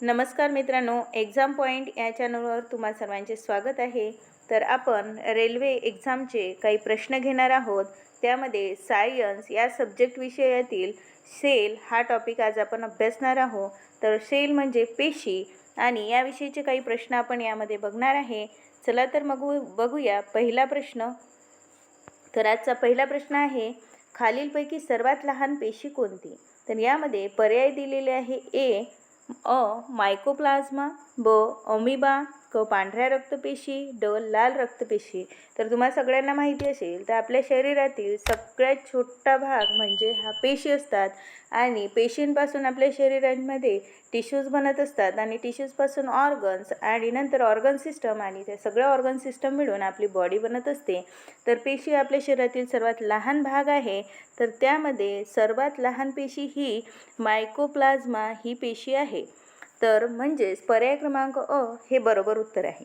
नमस्कार मित्रांनो exam point या चॅनलवर तुम्हा सर्वांचे स्वागत आहे. तर आपण रेल्वे एक्झामचे काही प्रश्न घेणार आहोत. त्यामध्ये सायन्स या सब्जेक्ट विषयातील सेल हा टॉपिक आज आपण अभ्यासणार आहोत. तर सेल म्हणजे पेशी आणि याविषयीचे काही प्रश्न आपण यामध्ये बघणार आहे. चला तर मग बघूया पहिला प्रश्न. तर आजचा पहिला प्रश्न आहे खालीलपैकी सर्वात लहान पेशी कोणती? तर यामध्ये पर्याय दिलेले आहे ए अ मायकोप्लाझ्मा ब अमिबा क पांढऱ्या रक्तपेशी ड लाल रक्तपेशी. तर तुम्हाला सगळ्यांना माहिती असेल तर आपल्या शरीरातील सगळ्यात छोटा भाग म्हणजे हा पेशी असतात. आणि पेशींपासून आपल्या शरीरांमध्ये टिश्यूज बनत असतात. आणि टिश्यूजपासून ऑर्गन्स आणि नंतर ऑर्गन सिस्टम आणि त्या सगळ्या ऑर्गन सिस्टम मिळून आपली बॉडी बनत असते. तर पेशी आपल्या शरीरातील सर्वात लहान भाग आहे. तर त्यामध्ये सर्वात लहान पेशी ही मायकोप्लाझ्मा ही पेशी आहे. तर म्हणजेच पर्याय क्रमांक अ हे बरोबर उत्तर आहे.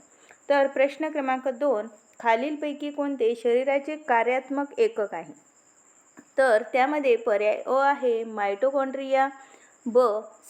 तर प्रश्न क्रमांक दोन खालीलपैकी कोणते शरीराचे कार्यात्मक एकक आहे? तर त्यामध्ये पर्याय अ आहे मायटोकॉन्ड्रिया ब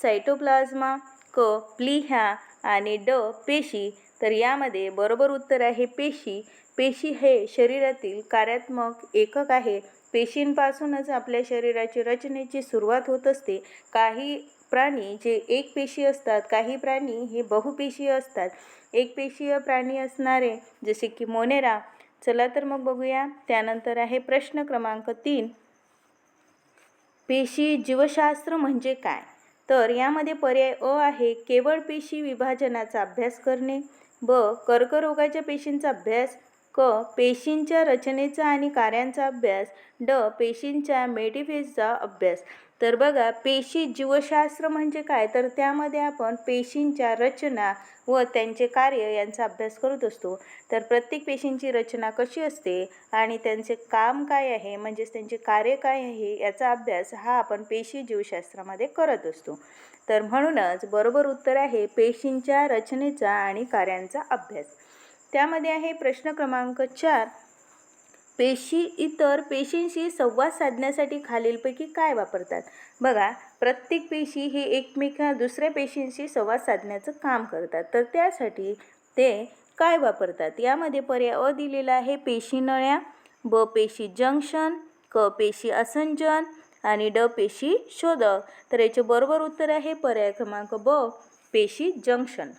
सायटोप्लाझ्मा क प्लिह्या आणि ड पेशी. तर यामध्ये बरोबर उत्तर आहे पेशी. पेशी हे शरीरातील कार्यात्मक एकक आहे. पेशींपासूनच आपल्या शरीराची रचनेची सुरुवात होत असते. काही प्राणी जे एक पेशी असतात काही प्राणी हे बहुपेशीय असतात. एक पेशीय प्राणी असणारे जसे की मोनेरा चला तर मग बघूया. त्यानंतर आहे प्रश्न क्रमांक तीन. पेशी जीवशास्त्र म्हणजे काय? तर यामध्ये पर्याय अ आहे केवळ पेशी विभाजनाचा अभ्यास करणे ब कर्करोगाच्या पेशींचा अभ्यास क पेशींच्या रचनेचा आणि कार्यांचा अभ्यास ड पेशींच्या मेडिफेजचा अभ्यास. तर बघा पेशी जीवशास्त्र म्हणजे काय? तर त्यामध्ये आपण पेशींच्या रचना व त्यांचे कार्य यांचा अभ्यास करत असतो. तर प्रत्येक पेशींची रचना कशी असते आणि त्यांचे काम काय आहे म्हणजेच त्यांचे कार्य काय आहे याचा अभ्यास हा आपण पेशी जीवशास्त्रामध्ये करत असतो. तर म्हणूनच बरोबर उत्तर आहे पेशींच्या रचनेचा आणि कार्यांचा अभ्यास. त्यामध्ये आहे प्रश्न क्रमांक चार. पेशी इतर पेशींशी संवाद साधण्यासाठी खालीलपैकी काय वापरतात? बघा प्रत्येक पेशी हे एकमेका दुसऱ्या पेशींशी संवाद साधण्याचं काम करतात. तर त्यासाठी ते काय वापरतात? यामध्ये पर्याय अ दिलेला आहे पेशी नळ्या ब पेशी जंक्शन क पेशी असंजन आणि ड पेशी शोधक. तर याचे बरोबर उत्तर आहे पर्याय क्रमांक ब पेशी जंक्शन.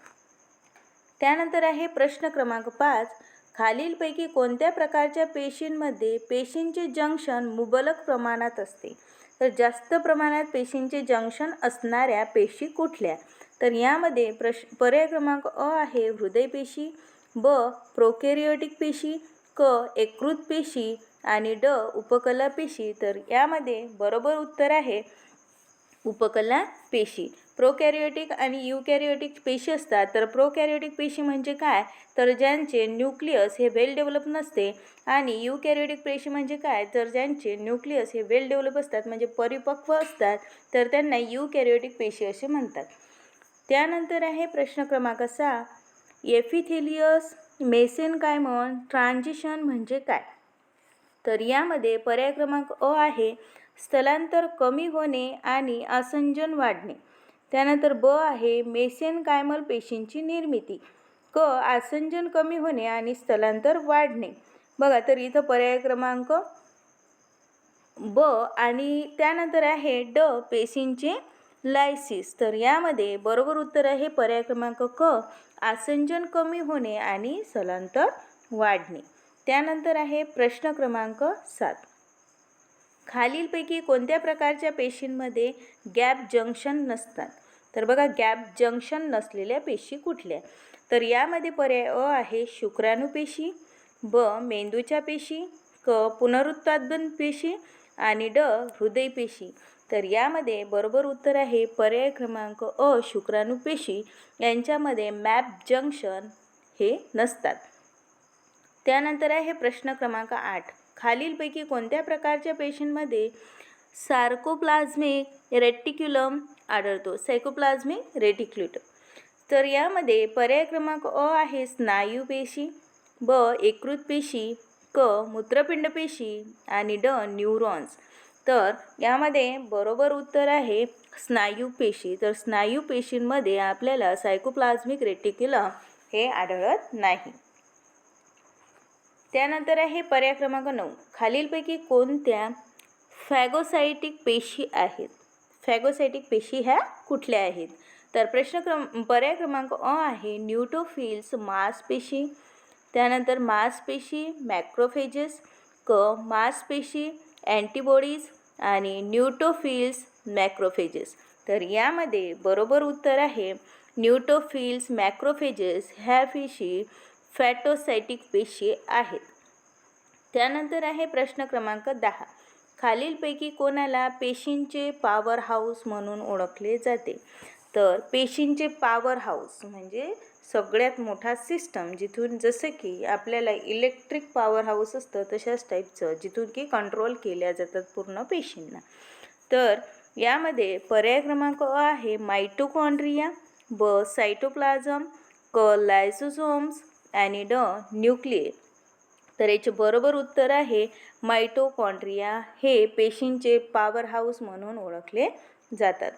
त्यानंतर आहे प्रश्न क्रमांक पाच. खालीलपैकी कोणत्या प्रकारच्या पेशींमध्ये पेशींचे जंक्शन मुबलक प्रमाणात असते? तर जास्त प्रमाणात पेशींचे जंक्शन असणाऱ्या पेशी कुठल्या? तर यामध्ये प्रश पर्याय क्रमांक अ आहे हृदयपेशी ब प्रोकॅरियोटिक पेशी क एकृत पेशी आणि ड उपकला पेशी. तर यामध्ये बरोबर उत्तर आहे उपकला पेशी. प्रोकॅरियोटिक आणि युकॅरियोटिक पेशी असतात. तर प्रोकॅरियोटिक पेशी म्हणजे काय? तर ज्यांचे न्यूक्लियस हे वेल डेव्हलप नसते आणि युकॅरियोटिक पेशी म्हणजे काय? तर ज्यांचे न्यूक्लियस हे वेल डेव्हलप असतात म्हणजे परिपक्व असतात तर त्यांना युकॅरियोटिक पेशी असे म्हणतात. त्यानंतर आहे प्रश्न क्रमांक सहा. एफिथेलियस मेसेन कायमॉन ट्रान्झिशन म्हणजे काय? तर यामध्ये पर्याय क्रमांक अ आहे स्थलांतर कमी होणे आणि आसंजन वाढणे. त्यानंतर ब आहे मेसेन कायमल पेशींची निर्मिती. क आसंजन कमी होणे आणि स्थलांतर वाढणे. बघा तर इथं पर्याय क्रमांक ब आणि त्यानंतर आहे ड पेशींचे लायसिस. तर यामध्ये बरोबर उत्तर आहे पर्याय क्रमांक क आसंजन कमी होणे आणि स्थलांतर वाढणे. त्यानंतर आहे प्रश्न क्रमांक सात. खालीलपैकी कोणत्या प्रकारच्या पेशींमध्ये गॅप जंक्शन नसतात? तर बघा गॅप जंक्शन नसलेल्या पेशी कुठल्या? तर यामध्ये पर्याय अ आहे शुक्राणुपेशी ब मेंदूच्या पेशी क पुनरुत्पादन पेशी आणि ड हृदय पेशी. तर यामध्ये बरोबर उत्तर आहे पर्याय क्रमांक अ शुक्राणुपेशी यांच्यामध्ये मॅप जंक्शन हे नसतात. त्यानंतर आहे प्रश्न क्रमांक आठ. खालीलपैकी कोणत्या प्रकारच्या पेशींमध्ये सार्कोप्लाझ्मिक रेटिक्युलम आढळतो. सायकोप्लाझ्मिक रेटिक्युलम तर यामध्ये पर्याय क्रमांक अ आहे स्नायू पेशी ब एकृत पेशी क मूत्रपिंड पेशी आणि ड न्यूरॉन्स. तर यामध्ये बरोबर उत्तर आहे स्नायू पेशी. तर स्नायू पेशींमध्ये आपल्याला सायकोप्लाझ्मिक रेटिक्युलम हे आढळत नाही. त्यानंतर आहे पर्याय क्रमांक नऊ. खालीलपैकी कोणत्या फॅगोसायटिक पेशी आहेत? फॅगोसायटिक पेशी ह्या कुठल्या आहेत? तर प्रश्न क्रम पर्याय क्रमांक अ आहे न्यूटोफिल्स मांसपेशी. त्यानंतर मांसपेशी मॅक्रोफेजेस क मांसपेशी अँटीबॉडीज आणि न्यूटोफिल्स मॅक्रोफेजेस. तर यामध्ये बरोबर उत्तर आहे न्यूटोफिल्स मॅक्रोफेजेस ह्या पेशी फॅटोसायटिक पेशी आहेत. त्यानंतर आहे प्रश्न क्रमांक दहा. खालीलपैकी कोणाला पेशींचे पॉवर हाऊस म्हणून ओळखले जाते. तर पेशींचे पॉवर हाऊस म्हणजे सगळ्यात मोठा सिस्टम जिथून जसं की आपल्याला इलेक्ट्रिक पॉवर हाऊस असतं तशाच टाईपचं जिथून की कंट्रोल केल्या जातात पूर्ण पेशींना. तर यामध्ये पर्याय क्रमांक आहे मायटोकॉन्ड्रिया ब सायटोप्लाझम क लायसोझोम्स आणि ड न्यूक्लिए तर याचे बरोबर उत्तर आहे मायटोकॉन्ड्रिया हे पेशींचे पॉवर हाऊस म्हणून ओळखले जातात.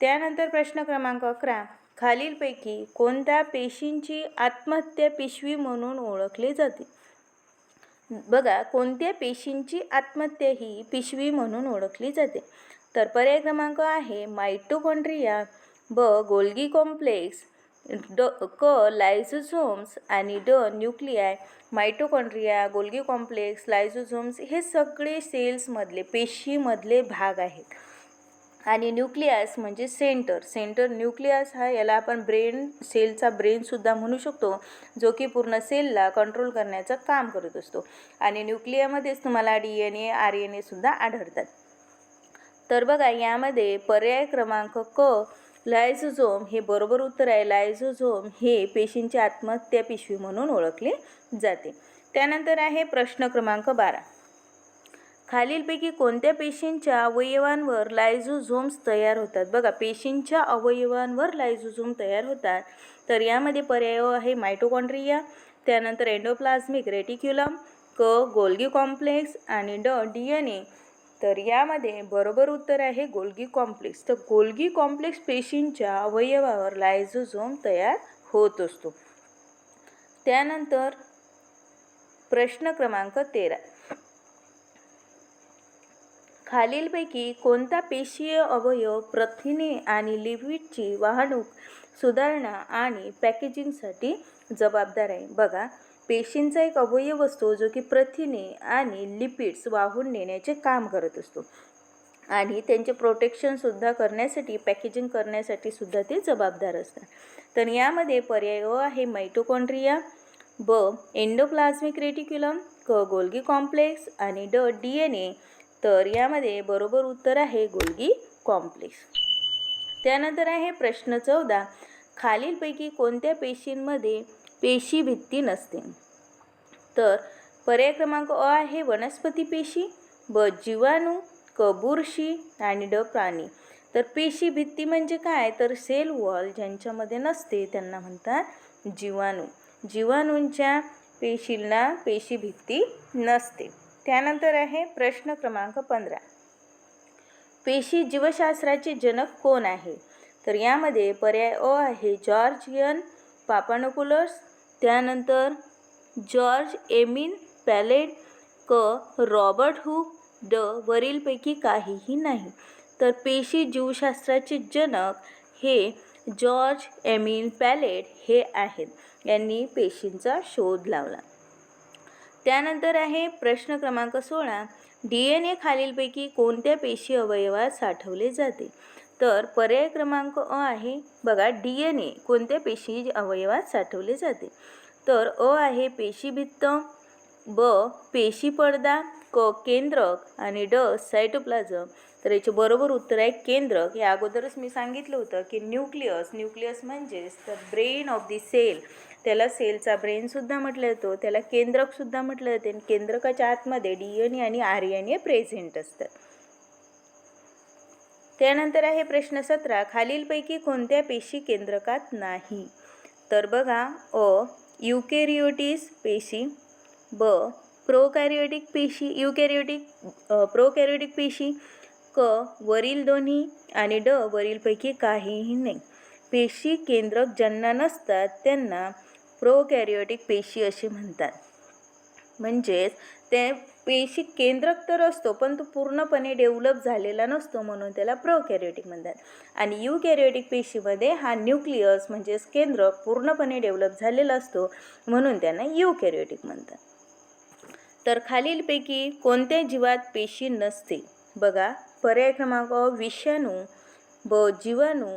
त्यानंतर प्रश्न क्रमांक अकरा. खालीलपैकी कोणत्या पेशींची आत्महत्या पिशवी म्हणून ओळखले जाते? बघा कोणत्या पेशींची आत्महत्या ही पिशवी म्हणून ओळखली जाते? तर पर्याय क्रमांक आहे मायटोकॉन्ड्रिया ब गोल्गी कॉम्प्लेक्स. ड क लायझोझोम्स आणि ड nuclei mitochondria Golgi complex lysosomes हे सगळे सेल्समधले पेशीमधले भाग आहेत. आणि न्यूक्लियास म्हणजे सेंटर. सेंटर न्यूक्लियास हा याला आपण ब्रेन सेलचा ब्रेनसुद्धा म्हणू शकतो जो की पूर्ण सेलला कंट्रोल करण्याचं काम करत असतो. आणि न्यूक्लियामध्येच तुम्हाला D N A R N एसुद्धा आढळतात. तर बघा यामध्ये पर्याय क्रमांक क लायझोझोम हे बरोबर उत्तर आहे. लायझोझोम हे पेशींची आत्महत्या पिशवी म्हणून ओळखले जाते. त्यानंतर आहे प्रश्न क्रमांक बारा. खालीलपैकी कोणत्या पेशींच्या अवयवांवर लायझोझोम्स तयार होतात? बघा पेशींच्या अवयवांवर लायझोझोम तयार होतात. तर यामध्ये पर्याय आहे मायटोकॉन्ड्रिया त्यानंतर एंडोप्लाझ्मिक रेटिक्युलम क गोल्गी कॉम्प्लेक्स आणि ड डी एन ए. तर यामध्ये बरोबर उत्तर आहे गोल्गी कॉम्प्लेक्स. तर गोल्गी कॉम्प्लेक्स पेशींच्या अवयवावर लायझोझोम तयार होत असतो. त्यानंतर प्रश्न क्रमांक तेरा. खालीलपैकी कोणता पेशीय अवयव प्रथिने आणि लिपिडची वाहणूक सुधारणा आणि पॅकेजिंगसाठी जबाबदार आहे? बघा पेशींचा एक अवयव असतो जो की प्रथिने आणि लिपिड्स वाहून नेण्याचे काम करत असतो. आणि त्यांचे प्रोटेक्शनसुद्धा करण्यासाठी पॅकेजिंग करण्यासाठी सुद्धा ते जबाबदार असतात. तर यामध्ये पर्याय अ आहे मायटोकॉन्ड्रिया ब एंडोप्लाझ्मिक रेटिक्युलम क गोल्गी कॉम्प्लेक्स आणि ड डी एन ए तर यामध्ये बरोबर उत्तर आहे गोल्गी कॉम्प्लेक्स त्यानंतर आहे प्रश्न चौदा. खालीलपैकी कोणत्या पेशींमध्ये पेशी भित्ती नसते. तर पर्याय क्रमांक अ आहे वनस्पती पेशी ब जीवाणू क बुरशी आणि ड प्राणी. तर पेशी भित्ती म्हणजे काय? तर सेल वॉल ज्यांच्यामध्ये नसते त्यांना म्हणतात जीवाणू. जीवाणूंच्या पेशींना पेशी भित्ती नसते. त्यानंतर आहे प्रश्न क्रमांक पंधरा. पेशी जीवशास्त्राचे जनक कोण आहे? तर यामध्ये पर्याय अ आहे जॉर्जियन पापानोकुलस त्यानंतर जॉर्ज एमिन पॅलेट क. रॉबर्ट हुक ड. वरीलपैकी काहीही नाही. तर पेशी जीवशास्त्राचे जनक हे जॉर्ज एमिन पॅलेट हे आहेत. यांनी पेशींचा शोध लावला. त्यानंतर आहे प्रश्न क्रमांक सोळा. डी एन ए खालीलपैकी कोणत्या पेशी अवयवात साठवले जाते? तर पर्याय क्रमांक अ आहे बघा डी एन ए कोणत्या पेशी अवयवात साठवले जाते? तर अ आहे पेशीभित्त ब पेशी पडदा क केंद्रक आणि ड सायटोप्लाझम. तर याचे बरोबर उत्तर आहे केंद्रक. या अगोदरच मी सांगितलं होतं की न्यूक्लियस न्यूक्लियस म्हणजेच the brain of the cell त्याला सेलचा ब्रेनसुद्धा म्हटलं जातो त्याला केंद्रकसुद्धा म्हटलं जाते. आणि केंद्रकाच्या आतमध्ये डी एन ए आणि आर एन ए प्रेझेंट असतात. त्यानंतर आहे प्रश्न सतरा खालीलपैकी कोणत्या पेशी केंद्रकात नाही? तर बघा अ युकेरियोटिस पेशी ब प्रोकॅरियोटिक पेशी युकॅरियोटिक प्रोकॅरियोटिक पेशी क वरील दोन्ही आणि ड वरीलपैकी काहीही नाही. पेशी केंद्रक ज्यांना नसतात त्यांना प्रोकॅरियोटिक पेशी असे म्हणतात. म्हणजेच ते पेशी केंद्रक तर असतो पण तो पूर्णपणे डेव्हलप झालेला नसतो म्हणून त्याला प्रोकॅरियोटिक म्हणतात. आणि युकॅरियोटिक पेशीमध्ये हा न्यूक्लियस म्हणजेच केंद्रक पूर्णपणे डेव्हलप झालेला असतो म्हणून त्यांना युकॅरियोटिक म्हणतात. तर खालीलपैकी कोणत्या जीवात पेशी नसते बघा पर्याय क्रमांक विषाणू ब जीवाणू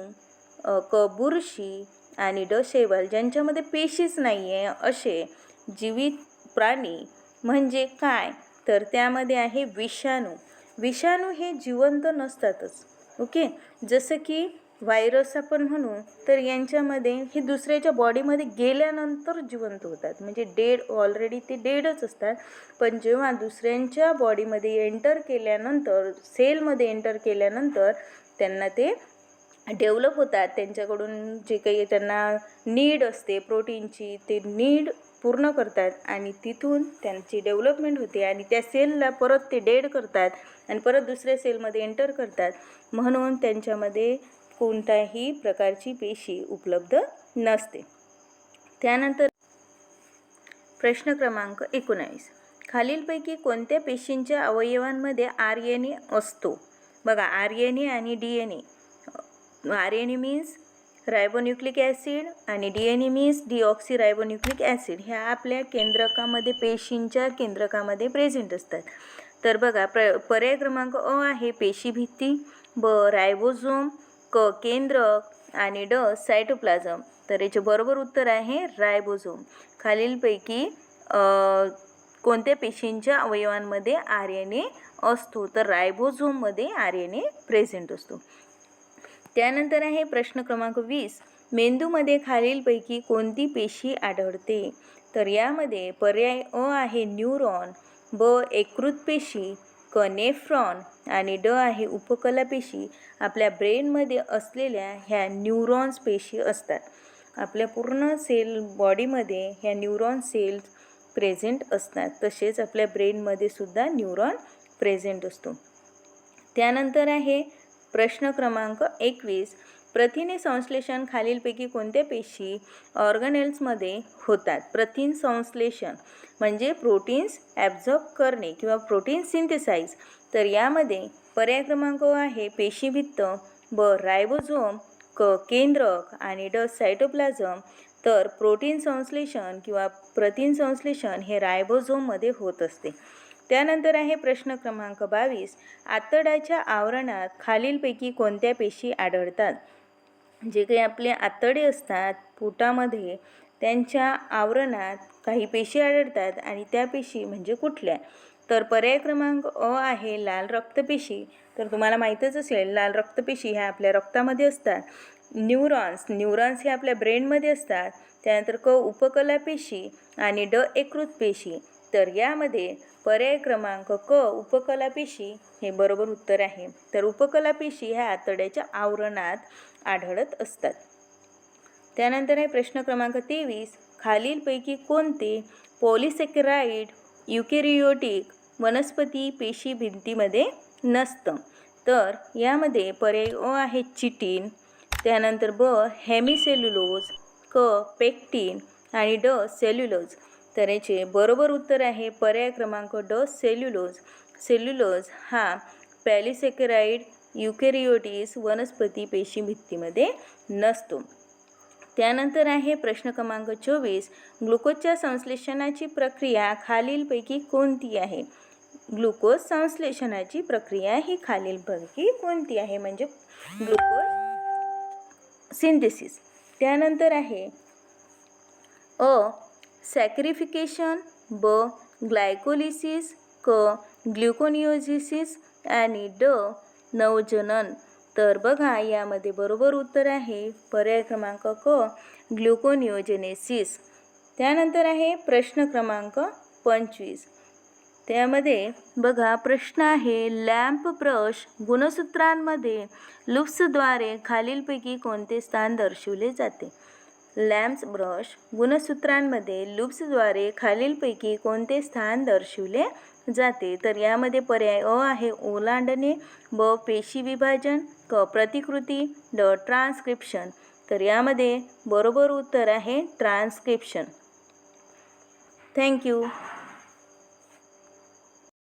क बुरशी आणि ड शैवाल ज्यांच्यामध्ये पेशीच नाही आहे असे जीवित प्राणी म्हणजे काय? तर त्यामध्ये आहे विषाणू. विषाणू हे जिवंत नसतातच ओके? जसं की व्हायरस आपण म्हणू तर यांच्यामध्ये हे दुसऱ्याच्या बॉडीमध्ये गेल्यानंतर जिवंत होतात. म्हणजे डेड ऑलरेडी ते डेडच असतात. पण जेव्हा दुसऱ्यांच्या बॉडीमध्ये एंटर केल्यानंतर सेलमध्ये एंटर केल्यानंतर त्यांना ते डेव्हलप होतात. त्यांच्याकडून जे काही त्यांना नीड असते प्रोटीनची ते नीड पूर्ण करतात आणि तिथून त्यांची डेव्हलपमेंट होते आणि त्या सेलला परत ते डेड करतात आणि परत दुसऱ्या सेलमध्ये एंटर करतात. म्हणून त्यांच्यामध्ये कोणत्याही प्रकारची पेशी उपलब्ध नसते. त्यानंतर प्रश्न क्रमांक एकोणावीस. खालीलपैकी कोणत्या पेशींच्या अवयवांमध्ये आर एन ए असतो? बघा आर एन ए आणि D N A. R N A means ribonucleic acid आणि D N A deoxyribonucleic acid ह्या आपल्या केंद्रकामध्ये पेशींच्या केंद्रकामध्ये प्रेझेंट असतात. तर बघा प्र पर्याय क्रमांक अ आहे पेशीभित्ती ब रायबोझोम क केंद्रक आणि ड सायटोप्लाझम. तर याचे बरोबर उत्तर आहे रायबोझोम. खालीलपैकी कोणत्या पेशींच्या अवयवांमध्ये आर एन ए असतो? तर रायबोझोममध्ये आर एन ए प्रेझेंट असतो. त्यानंतर आहे प्रश्न क्रमांक वीस. मेंदूमध्ये खालीलपैकी कोणती पेशी आढळते? तर यामध्ये पर्याय अ आहे न्यूरॉन ब एकृत पेशी क नेफ्रॉन आणि ड आहे उपकला पेशी. आपल्या ब्रेनमध्ये असलेल्या ह्या न्यूरॉन्स पेशी असतात. आपल्या पूर्ण सेल बॉडीमध्ये ह्या न्यूरॉन सेल्स प्रेझेंट असतात. तसेच आपल्या ब्रेनमध्ये सुद्धा न्यूरॉन प्रेझेंट असतो. त्यानंतर आहे प्रश्न क्रमांक एकवीस. प्रथिने संश्लेषण खालीलपैकी कोणत्या पेशी ऑर्गनेल्समध्ये होतात? प्रथिन संश्लेषण म्हणजे प्रोटीन्स ॲब्झॉर्ब करणे किंवा प्रोटीन सिंथेसाइज. तर यामध्ये पर्याय क्रमांक आहे पेशीभित्त ब रायबोझोम क केंद्रक आणि ड सायटोप्लाझम. तर प्रोटीन संश्लेषण किंवा प्रथिन संश्लेषण हे रायबोझोममध्ये होत असते. त्यानंतर आहे प्रश्न क्रमांक बावीस. आतड्याच्या आवरणात खालीलपैकी कोणत्या पेशी आढळतात? जे काही आपले आतडे असतात पोटामध्ये त्यांच्या आवरणात काही पेशी आढळतात आणि त्या पेशी म्हणजे कुठल्या? तर पर्याय क्रमांक अ आहे लाल रक्तपेशी तर तुम्हाला माहीतच असेल लाल रक्तपेशी ह्या आपल्या रक्तामध्ये असतात. न्यूरॉन्स न्यूरॉन्स हे आपल्या ब्रेनमध्ये असतात. त्यानंतर क उपकला पेशी आणि ड एकृत पेशी. तर यामध्ये पर्याय क्रमांक क उपकला पेशी हे बरोबर उत्तर आहे. तर उपकला पेशी ह्या आतड्याच्या आवरणात आढळत असतात. त्यानंतर आहे प्रश्न क्रमांक तेवीस. खालीलपैकी कोणते पॉलिसेकेराइड युकेरियोटिक वनस्पती पेशी भिंतीमध्ये नसतं? तर यामध्ये पर्याय अ आहे चिटीन त्यानंतर ब हेमिसेल्युलोज क पेक्टिन आणि ड सेल्युलोज. तर याचे बरोबर उत्तर आहे पर्याय क्रमांक ड सेल्युलोज. सेल्युलोज हा पॅलिसेकेराइड युकेरिओटिस वनस्पती पेशी भित्तीमध्ये नसतो. त्यानंतर आहे प्रश्न क्रमांक चोवीस. ग्लुकोजच्या संश्लेषणाची प्रक्रिया खालीलपैकी कोणती आहे? ग्लुकोज संश्लेषणाची प्रक्रिया ही खालीलपैकी कोणती आहे? म्हणजे ग्लुकोज सिंथेसिस. त्यानंतर आहे अ सॅक्रिफिकेशन ब. ग्लायकोलिसिस क. ग्लुकोनिओझिसिस आणि ड. नवजनन. तर बघा यामध्ये बरोबर उत्तर आहे. पर्याय क्रमांक क. ग्लुकोनिओजेनेसिस. त्यानंतर आहे प्रश्न क्रमांक पंचवीस. त्यामध्ये बघा प्रश्न आहे लॅम्प ब्रश गुणसूत्रांमध्ये लुप्सद्वारे खालीलपैकी कोणते स्थान दर्शवले जाते? लॅम्प्स ब्रश गुणसूत्रांमध्ये लुप्सद्वारे खालीलपैकी कोणते स्थान दर्शविले जाते? तर यामध्ये पर्याय अ आहे ओलांडणे ब पेशी विभाजन क प्रतिकृती ड ट्रान्स्क्रिप्शन. तर यामध्ये बरोबर उत्तर आहे ट्रान्स्क्रिप्शन. थँक्यू.